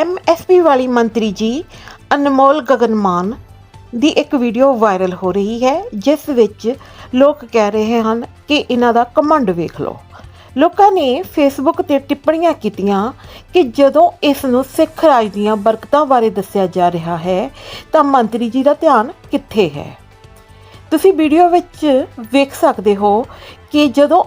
MSP ਵਾਲੀ ਮੰਤਰੀ ਜੀ ਅਨਮੋਲ ਗਗਨਮਾਨ ਦੀ ਇੱਕ ਵੀਡੀਓ ਵਾਇਰਲ ਹੋ ਰਹੀ ਹੈ, ਜਿਸ ਵਿੱਚ ਲੋਕ ਕਹਿ ਰਹੇ ਹਨ ਕਿ ਇਹਨਾਂ ਦਾ ਕਮੰਡ ਵੇਖ ਲਓ। ਲੋਕਾਂ ਨੇ ਫੇਸਬੁੱਕ ਤੇ ਟਿੱਪਣੀਆਂ ਕੀਤੀਆਂ ਕਿ ਜਦੋਂ ਇਸ ਨੂੰ ਸਿੱਖ ਰਾਜ ਦੀਆਂ ਬਰਕਤਾਂ ਬਾਰੇ ਦੱਸਿਆ ਜਾ ਰਿਹਾ ਹੈ, ਤਾਂ ਮੰਤਰੀ ਜੀ ਦਾ ਧਿਆਨ ਕਿੱਥੇ ਹੈ? ਤੁਸੀਂ ਵੀਡੀਓ ਵਿੱਚ ਵੇਖ ਸਕਦੇ ਹੋ ਕਿ ਜਦੋਂ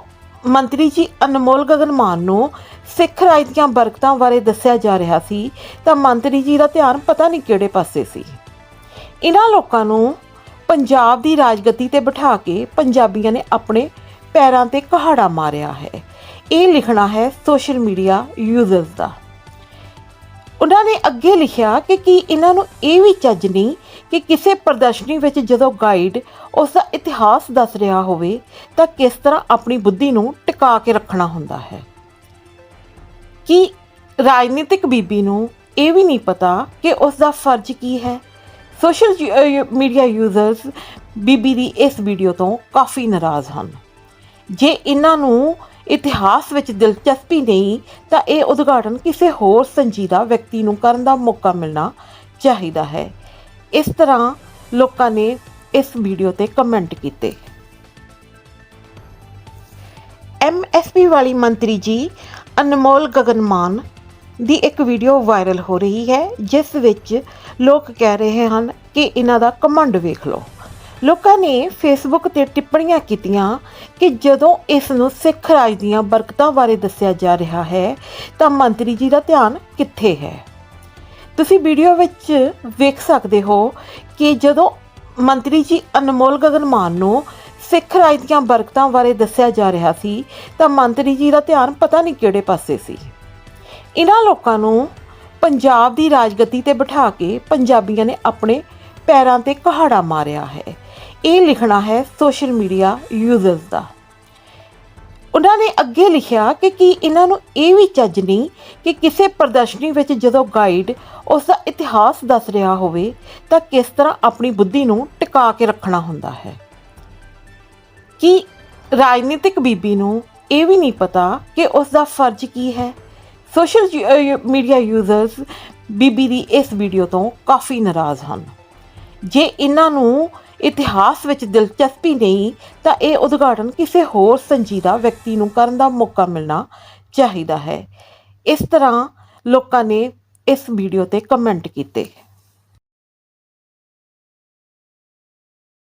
ਮੰਤਰੀ ਜੀ ਅਨਮੋਲ ਗਗਨਮਾਨ ਨੂੰ ਸਿੱਖ ਰਾਜ ਦੀਆਂ ਬਰਕਤਾਂ ਬਾਰੇ ਦੱਸਿਆ ਜਾ ਰਿਹਾ ਸੀ, ਤਾਂ ਮੰਤਰੀ ਜੀ ਦਾ ਧਿਆਨ ਪਤਾ ਨਹੀਂ ਕਿਹੜੇ ਪਾਸੇ ਸੀ। ਇਹਨਾਂ ਲੋਕਾਂ ਨੂੰ ਪੰਜਾਬ ਦੀ ਰਾਜਗਤੀ ਤੇ ਬਿਠਾ ਕੇ ਪੰਜਾਬੀਆਂ ਨੇ ਆਪਣੇ ਪੈਰਾਂ ਤੇ ਕਹਾੜਾ ਮਾਰਿਆ ਹੈ। ਇਹ ਲਿਖਣਾ ਹੈ ਸੋਸ਼ਲ ਮੀਡੀਆ ਯੂਜ਼ਰਸ ਦਾ। ਉਹਨਾਂ ਨੇ ਅੱਗੇ ਲਿਖਿਆ ਕਿ ਕੀ ਇਹਨਾਂ ਨੂੰ ਇਹ ਵੀ ਚੱਜ ਨਹੀਂ ਕਿ ਕਿਸੇ ਪ੍ਰਦਰਸ਼ਨੀ ਵਿੱਚ ਜਦੋਂ ਗਾਈਡ ਉਸ ਦਾ ਇਤਿਹਾਸ ਦੱਸ ਰਿਹਾ ਹੋਵੇ, ਤਾਂ ਕਿਸ ਤਰ੍ਹਾਂ ਆਪਣੀ ਬੁੱਧੀ ਨੂੰ ਟਿਕਾ ਕੇ ਰੱਖਣਾ ਹੁੰਦਾ ਹੈ। ਕਿ ਰਾਜਨੀਤਿਕ ਬੀਬੀ ਨੂੰ ਇਹ ਵੀ ਨਹੀਂ ਪਤਾ ਕਿ ਉਸ ਦਾ ਫਰਜ਼ ਕੀ ਹੈ। ਸੋਸ਼ਲ ਮੀਡੀਆ ਯੂਜ਼ਰਸ ਬੀਬੀ ਦੀ ਇਸ ਵੀਡੀਓ ਤੋਂ ਕਾਫੀ ਨਾਰਾਜ਼ ਹਨ। ਜੇ ਇਹਨਾਂ ਨੂੰ ਇਤਿਹਾਸ ਵਿੱਚ ਦਿਲਚਸਪੀ ਨਹੀਂ, ਤਾਂ ਇਹ ਉਦਘਾਟਨ ਕਿਸੇ ਹੋਰ ਸੰਜੀਦਾ ਵਿਅਕਤੀ ਨੂੰ ਕਰਨ ਦਾ ਮੌਕਾ ਮਿਲਣਾ ਚਾਹੀਦਾ ਹੈ। ਇਸ ਤਰ੍ਹਾਂ ਲੋਕਾਂ ਨੇ ਇਸ ਵੀਡੀਓ ਤੇ ਕਮੈਂਟ ਕੀਤੇ। ਐਮਐਸਪੀ ਵਾਲੀ ਮੰਤਰੀ ਜੀ ਅਨਮੋਲ ਗਗਨਮਾਨ ਦੀ ਇੱਕ ਵੀਡੀਓ ਵਾਇਰਲ ਹੋ ਰਹੀ ਹੈ, ਜਿਸ ਵਿੱਚ ਲੋਕ ਕਹਿ ਰਹੇ ਹਨ ਕਿ ਇਹਨਾਂ ਦਾ ਕਮੰਡ ਵੇਖ ਲਓ। ਲੋਕਾਂ ਨੇ ਫੇਸਬੁੱਕ ਤੇ ਟਿੱਪਣੀਆਂ ਕੀਤੀਆਂ ਕਿ ਜਦੋਂ ਇਸ ਨੂੰ ਸਿੱਖ ਰਾਜ ਦੀਆਂ ਬਰਕਤਾਂ ਬਾਰੇ ਦੱਸਿਆ ਜਾ ਰਿਹਾ ਹੈ, ਤਾਂ ਮੰਤਰੀ ਜੀ ਦਾ ਧਿਆਨ ਕਿੱਥੇ ਹੈ? ਤੁਸੀਂ ਵੀਡੀਓ ਵਿੱਚ ਵੇਖ ਸਕਦੇ ਹੋ ਕਿ ਜਦੋਂ ਮੰਤਰੀ ਜੀ ਅਨਮੋਲ ਗਗਨਮਾਨ ਨੂੰ ਸਿੱਖ ਰਾਜ ਦੀਆਂ ਬਰਕਤਾਂ ਬਾਰੇ ਦੱਸਿਆ ਜਾ ਰਿਹਾ ਸੀ, ਤਾਂ ਮੰਤਰੀ ਜੀ ਦਾ ਧਿਆਨ ਪਤਾ ਨਹੀਂ ਕਿਹੜੇ ਪਾਸੇ ਸੀ। ਇਹਨਾਂ ਲੋਕਾਂ ਨੂੰ ਪੰਜਾਬ ਦੀ ਰਾਜਗਤੀ ਤੇ ਬਿਠਾ ਕੇ ਪੰਜਾਬੀਆਂ ਨੇ ਆਪਣੇ ਪੈਰਾਂ ਤੇ ਕਹਾੜਾ ਮਾਰਿਆ ਹੈ। ਇਹ ਲਿਖਣਾ ਹੈ ਸੋਸ਼ਲ ਮੀਡੀਆ ਯੂਜ਼ਰਸ ਦਾ। ਉਹਨਾਂ ਨੇ ਅੱਗੇ ਲਿਖਿਆ ਕਿ ਕੀ ਇਹਨਾਂ ਨੂੰ ਇਹ ਵੀ ਚੱਜ ਨਹੀਂ ਕਿ ਕਿਸੇ ਪ੍ਰਦਰਸ਼ਨੀ ਵਿੱਚ ਜਦੋਂ ਗਾਈਡ ਉਸ ਦਾ ਇਤਿਹਾਸ ਦੱਸ ਰਿਹਾ ਹੋਵੇ, ਤਾਂ ਕਿਸ ਤਰ੍ਹਾਂ ਆਪਣੀ ਬੁੱਧੀ ਨੂੰ ਟਿਕਾ ਕੇ ਰੱਖਣਾ ਹੁੰਦਾ ਹੈ। ਕਿ ਰਾਜਨੀਤਿਕ ਬੀਬੀ ਨੂੰ ਇਹ ਵੀ ਨਹੀਂ ਪਤਾ ਕਿ ਉਸ ਦਾ ਫਰਜ਼ ਕੀ ਹੈ। ਸੋਸ਼ਲ ਮੀਡੀਆ ਯੂਜ਼ਰਸ ਬੀਬੀ ਦੀ ਇਸ ਵੀਡੀਓ ਤੋਂ ਕਾਫੀ ਨਾਰਾਜ਼ ਹਨ। ਜੇ ਇਹਨਾਂ ਨੂੰ ਇਤਿਹਾਸ ਵਿੱਚ ਦਿਲਚਸਪੀ ਨਹੀਂ, ਤਾਂ ਇਹ ਉਦਘਾਟਨ ਕਿਸੇ ਹੋਰ ਸੰਜੀਦਾ ਵਿਅਕਤੀ ਨੂੰ ਕਰਨ ਦਾ ਮੌਕਾ ਮਿਲਣਾ ਚਾਹੀਦਾ ਹੈ। ਇਸ ਤਰ੍ਹਾਂ ਲੋਕਾਂ ਨੇ ਇਸ ਵੀਡੀਓ ਤੇ ਕਮੈਂਟ ਕੀਤੇ।